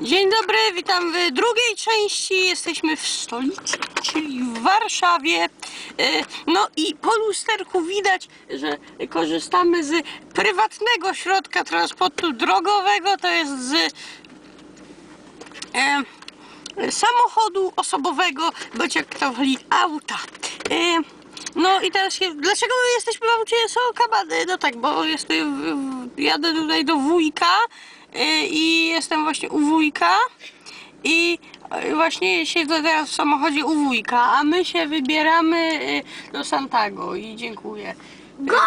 Dzień dobry, witam w drugiej części. Jesteśmy w stolicy, czyli w Warszawie. E, No i po lusterku widać, że korzystamy z prywatnego środka transportu drogowego, to jest z e, samochodu osobowego, bądź jak to woli auta. E, no i teraz dlaczego my jesteśmy w aucie Kabady? No tak, bo jestem, jadę tutaj do wujka i jestem właśnie u wujka i e, właśnie siedzę teraz w samochodzie u wujka, a my się wybieramy e, do Santago i dziękuję. Go!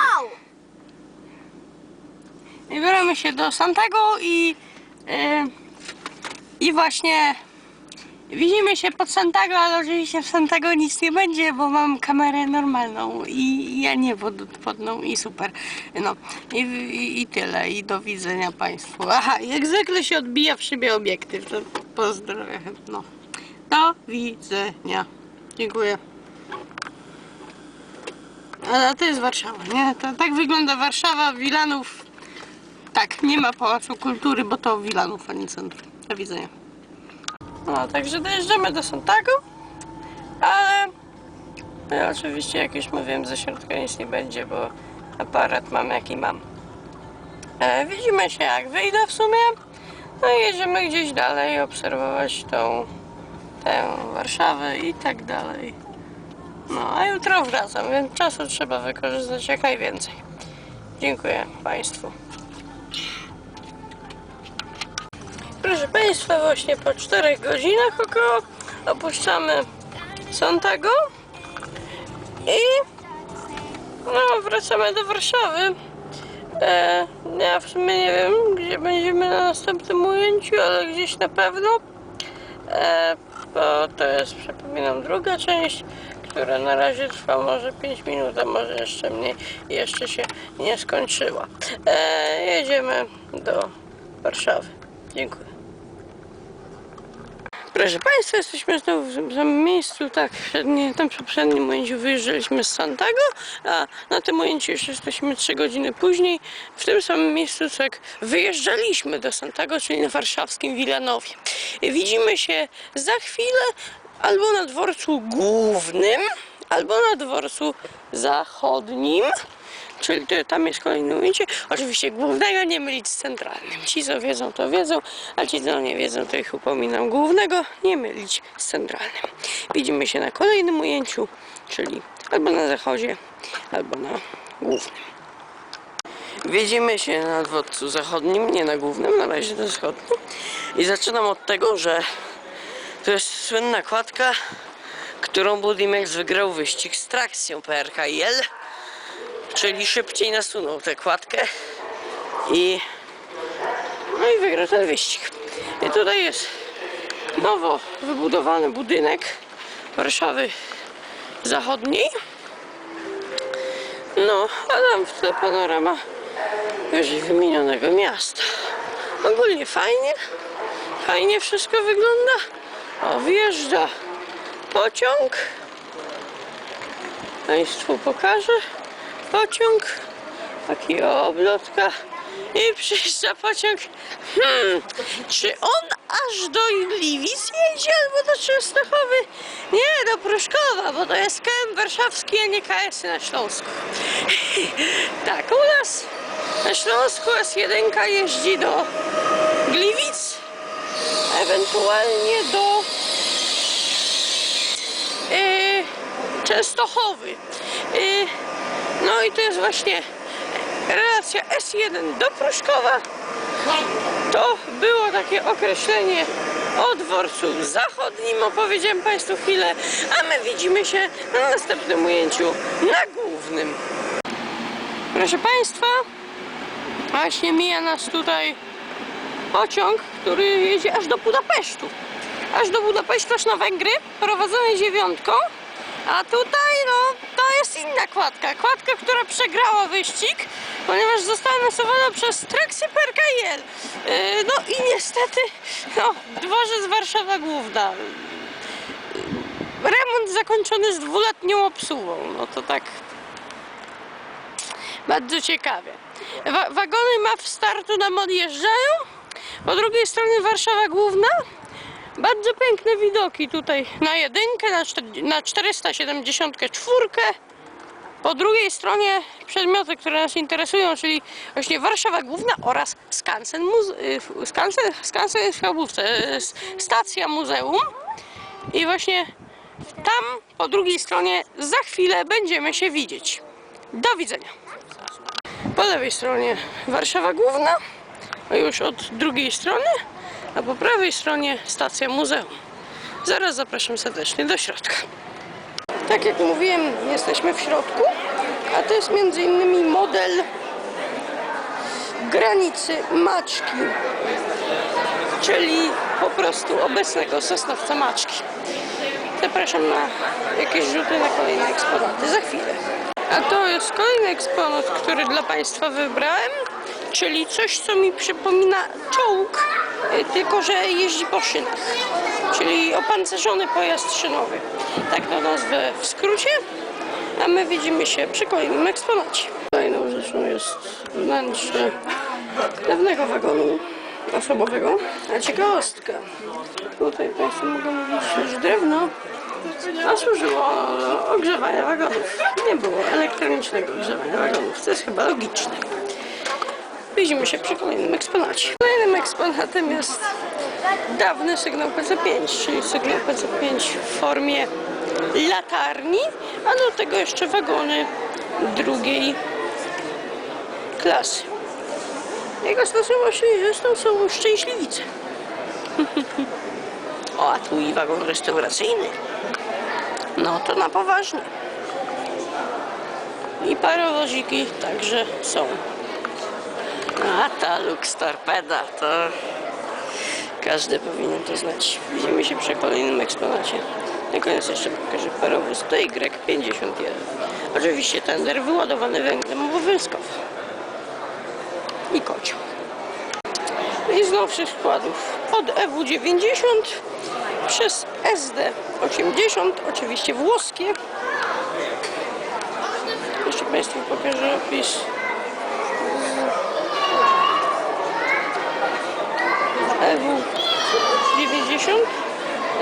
Wybieramy się do Santago i i właśnie widzimy się pod Santago, ale oczywiście w Santago nic nie będzie, bo mam kamerę normalną i ja nie podwodną i super. No i, i, i tyle i do widzenia Państwu. Aha, jak zwykle się odbija w szybie obiektyw, to pozdrawiam. No. Do widzenia. Dziękuję. A to jest Warszawa, nie? To, tak wygląda Warszawa, Wilanów. Tak, nie ma Pałacu Kultury, bo to Wilanów, a nie centrum. Do widzenia. No, także dojeżdżamy do Santago, ale no, oczywiście, jak już mówiłem, ze środka nic nie będzie, bo aparat mam jaki mam. E, widzimy się jak wyjdę w sumie, no i jedziemy gdzieś dalej obserwować tą tę Warszawę i tak dalej. No, a jutro wracam, więc czasu trzeba wykorzystać jak najwięcej. Dziękuję Państwu. Proszę Państwa, właśnie po 4 godzinach około opuszczamy Santago i no, wracamy do Warszawy. E, ja w sumie nie wiem, gdzie będziemy na następnym ujęciu, ale gdzieś na pewno. E, bo to jest, przypominam, druga część, która na razie trwa może 5 minut, a może jeszcze mniej jeszcze się nie skończyła. E, jedziemy do Warszawy. Dziękuję. Proszę Państwa, jesteśmy znowu w tym samym miejscu, tak, nie, tam poprzednim ujęciu wyjeżdżaliśmy z Santago, a na tym ujęciu już jesteśmy 3 godziny później, w tym samym miejscu, co jak wyjeżdżaliśmy do Santago, czyli na warszawskim Wilanowie. Widzimy się za chwilę albo na dworcu głównym, albo na dworcu zachodnim. Czyli to, tam jest kolejne ujęcie. Oczywiście głównego nie mylić z centralnym. Ci co wiedzą to wiedzą, a ci co nie wiedzą to ich upominam. Głównego nie mylić z centralnym. Widzimy się na kolejnym ujęciu, czyli albo na zachodzie, albo na głównym. Widzimy się na dworcu zachodnim, nie na głównym, na razie na zachodnim. I zaczynam od tego, że to jest słynna kładka, którą Budimex wygrał wyścig z trakcją PRKL czyli szybciej nasunął tę kładkę i no i wygrał ten wyścig. I tutaj jest nowo wybudowany budynek Warszawy Zachodniej. No, a tam w tle panorama wyżej wymienionego miasta. Ogólnie fajnie, fajnie wszystko wygląda. O, wjeżdża pociąg. Państwu pokażę pociąg, taki oblotka i przyjeżdża pociąg. Hmm, czy on aż do Gliwic jedzie albo do Częstochowy? Nie, do Pruszkowa, bo to jest KM warszawski, a nie KS na Śląsku. tak, u nas na Śląsku S1 jeździ do Gliwic, ewentualnie do yy, Częstochowy. Yy, no i to jest właśnie relacja S1 do Pruszkowa. To było takie określenie o dworcu zachodnim, opowiedziałem Państwu chwilę, a my widzimy się na następnym ujęciu na głównym. Proszę Państwa, właśnie mija nas tutaj pociąg, który jedzie aż do Budapesztu. Aż do Budapesztu, aż na Węgry, prowadzony dziewiątką. A tutaj, no, to jest inna kładka. Kładka, która przegrała wyścig, ponieważ została nasowana przez trakcję PRKL. Yy, no i niestety, no, dworzec Warszawa Główna. Remont zakończony z dwuletnią obsługą. No to tak bardzo ciekawie. Wa- wagony MAW startu nam odjeżdżają. Po drugiej stronie Warszawa Główna. Bardzo piękne widoki tutaj na jedynkę, na, czter- na 474. Po drugiej stronie przedmioty, które nas interesują, czyli właśnie Warszawa Główna oraz skansen, muze- y, skansen, skansen w Chabówce, y, stacja muzeum. I właśnie tam po drugiej stronie za chwilę będziemy się widzieć. Do widzenia. Po lewej stronie Warszawa Główna, a już od drugiej strony, a po prawej stronie stacja muzeum. Zaraz zapraszam serdecznie do środka. Tak jak mówiłem, jesteśmy w środku, a to jest między innymi model granicy Maczki, czyli po prostu obecnego Sosnowca Maczki. Zapraszam na jakieś rzuty na kolejne eksponaty za chwilę. A to jest kolejny eksponat, który dla Państwa wybrałem, czyli coś, co mi przypomina czołg, tylko że jeździ po szynach, czyli opancerzony pojazd szynowy. Tak to nazwę w skrócie, a my widzimy się przy kolejnym eksponacie. Kolejną rzeczą jest wnętrze dawnego wagonu osobowego, a ciekawostka. Tutaj Państwo mogą widzieć już drewno, a służyło do ogrzewania wagonów. Nie było elektronicznego ogrzewania wagonów, co jest chyba logiczne. Widzimy się przy kolejnym eksponacie. Eksponatem jest dawny sygnał PC5, czyli sygnał PC5 w formie latarni, a do tego jeszcze wagony drugiej klasy. Jego stosowością zresztą są szczęśliwice. o, a tu i wagon restauracyjny. No to na poważnie. I parowoziki także są. A ta Lux Torpeda to każdy powinien to znać. Widzimy się przy kolejnym eksponacie. Na koniec jeszcze pokażę parowóz TY51. Oczywiście tender wyładowany węglem obowiązkowo. I kocioł. I z nowszych składów od EW90 przez SD80, oczywiście włoskie. Jeszcze Państwu pokażę opis. EW90,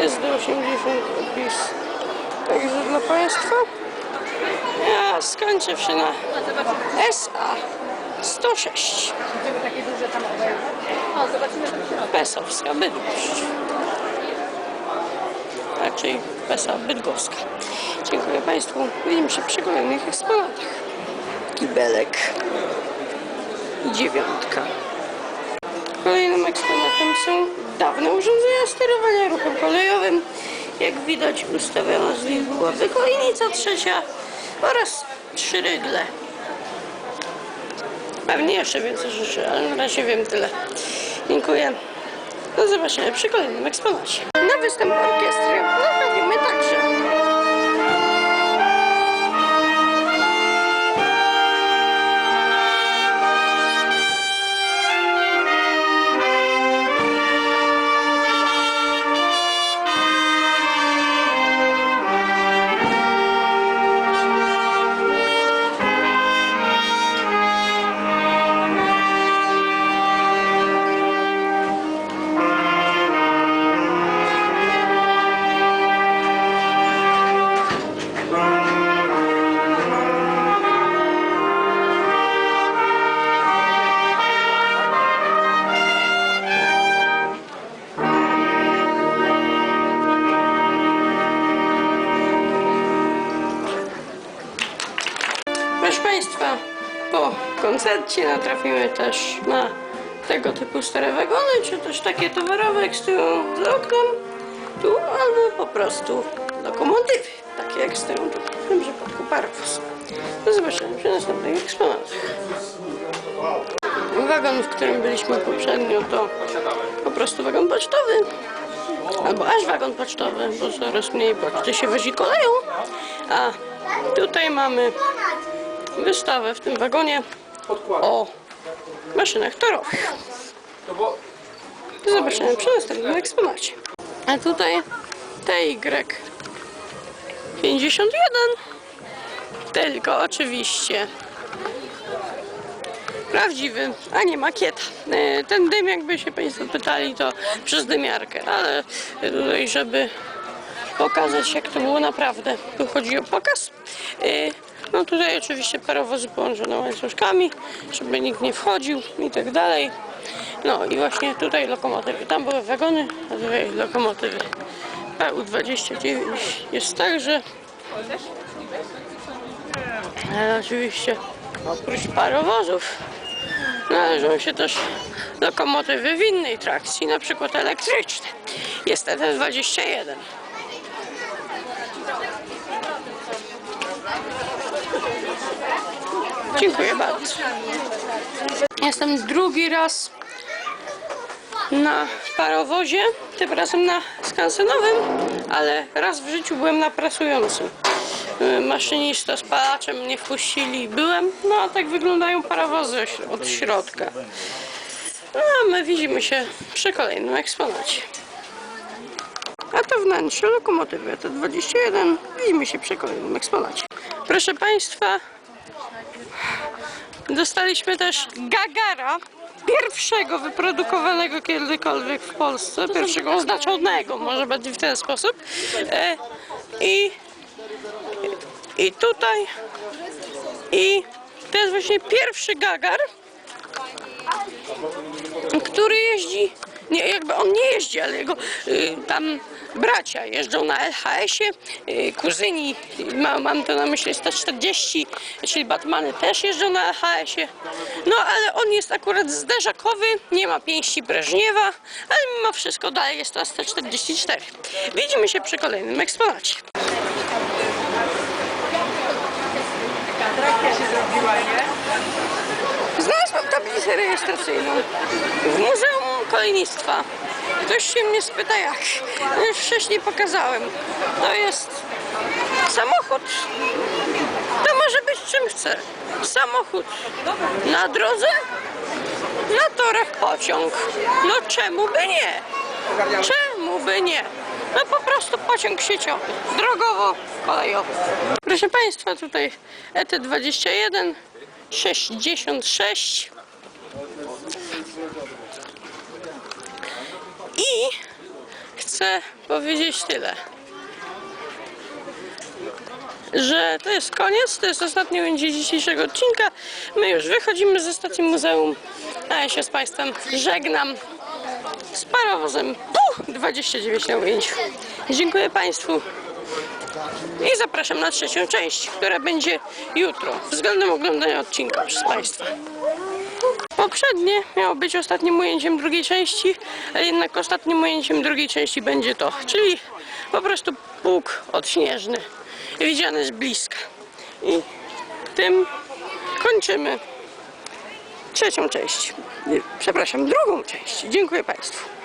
SD80 opis także dla Państwa. Ja skończywszy na SA 106. Żeby takie duże tam. Pesowska Bydgoszcz. Raczej Pesa Bydgoska. Dziękuję Państwu. Widzimy się przy kolejnych eksponatach. Kibelek i dziewiątka. Kolejnym eksponatem są dawne urządzenia sterowania ruchem kolejowym. Jak widać ustawiona z nich była wykojnica trzecia oraz trzy rygle. Pewnie jeszcze więcej rzeczy, ale na razie wiem tyle. Dziękuję. Do zobaczenia przy kolejnym eksponacie. Na występ orkiestry naprawimy także. Państwa, po koncercie natrafimy też na tego typu stare wagony, czy też takie towarowe, jak stoją za oknem, tu, albo po prostu lokomotywy, takie jak stoją tu, w tym przypadku parwóz. Do zobaczenia przy następnych eksponatach. Wagon, w którym byliśmy poprzednio, to po prostu wagon pocztowy. Albo aż wagon pocztowy, bo coraz mniej poczty się wozi koleją. A tutaj mamy wystawę w tym wagonie o maszynach torowych. Do zobaczenia przy następnym eksponacie. A tutaj TY 51 tylko oczywiście prawdziwy, a nie makieta. E, Ten dym, jakby się Państwo pytali, to przez dymiarkę, ale tutaj, żeby pokazać, jak to było naprawdę. Tu chodzi o pokaz. No tutaj oczywiście parowozy połączone łańcuszkami, żeby nikt nie wchodził i tak dalej. No i właśnie tutaj lokomotywy. Tam były wagony, a tutaj lokomotywy. PU29 jest także. Ale oczywiście oprócz parowozów należą się też lokomotywy w innej trakcji, na przykład elektryczne. Jest TT21. Dziękuję bardzo. Jestem drugi raz na parowozie, tym razem na skansenowym, ale raz w życiu byłem na prasującym. Maszynista z palaczem mnie wpuścili byłem, no a tak wyglądają parowozy od środka. No a my widzimy się przy kolejnym eksponacie. A to wnętrze lokomotywy T21. Widzimy się przy kolejnym eksponacie. Proszę Państwa, dostaliśmy też Gagara, pierwszego wyprodukowanego kiedykolwiek w Polsce, pierwszego oznaczonego, może bardziej w ten sposób. E, I, I tutaj, i to jest właśnie pierwszy Gagar, który jeździ, nie, jakby on nie jeździ, ale jego y, tam bracia jeżdżą na LHS-ie, y, kuzyni, ma, mam to na myśli 140, czyli Batmany też jeżdżą na LHS-ie. No ale on jest akurat zderzakowy, nie ma pięści Breżniewa, ale mimo wszystko dalej jest to 144. Widzimy się przy kolejnym eksponacie. Znalazłam tablicę rejestracyjną w Muzeum Kolejnictwa. Ktoś się mnie spyta jak. No Już wcześniej pokazałem. To jest samochód. To może być czym chce. Samochód na drodze, na torach pociąg. No czemu by nie? Czemu by nie? No po prostu pociąg sieciowy, drogowo, kolejowo. Proszę Państwa, tutaj E ET21 66 i chcę powiedzieć tyle że to jest koniec, to jest ostatni ujęcie dzisiejszego odcinka. My już wychodzimy ze stacji muzeum, a ja się z Państwem żegnam z parowozem Puh, 29 na. Dziękuję Państwu i zapraszam na trzecią część, która będzie jutro, względem oglądania odcinka przez Państwa. Poprzednie miało być ostatnim ujęciem drugiej części, ale jednak ostatnim ujęciem drugiej części będzie to, czyli po prostu pług odśnieżny, widziany z bliska. I tym kończymy trzecią część, przepraszam, drugą część. Dziękuję Państwu.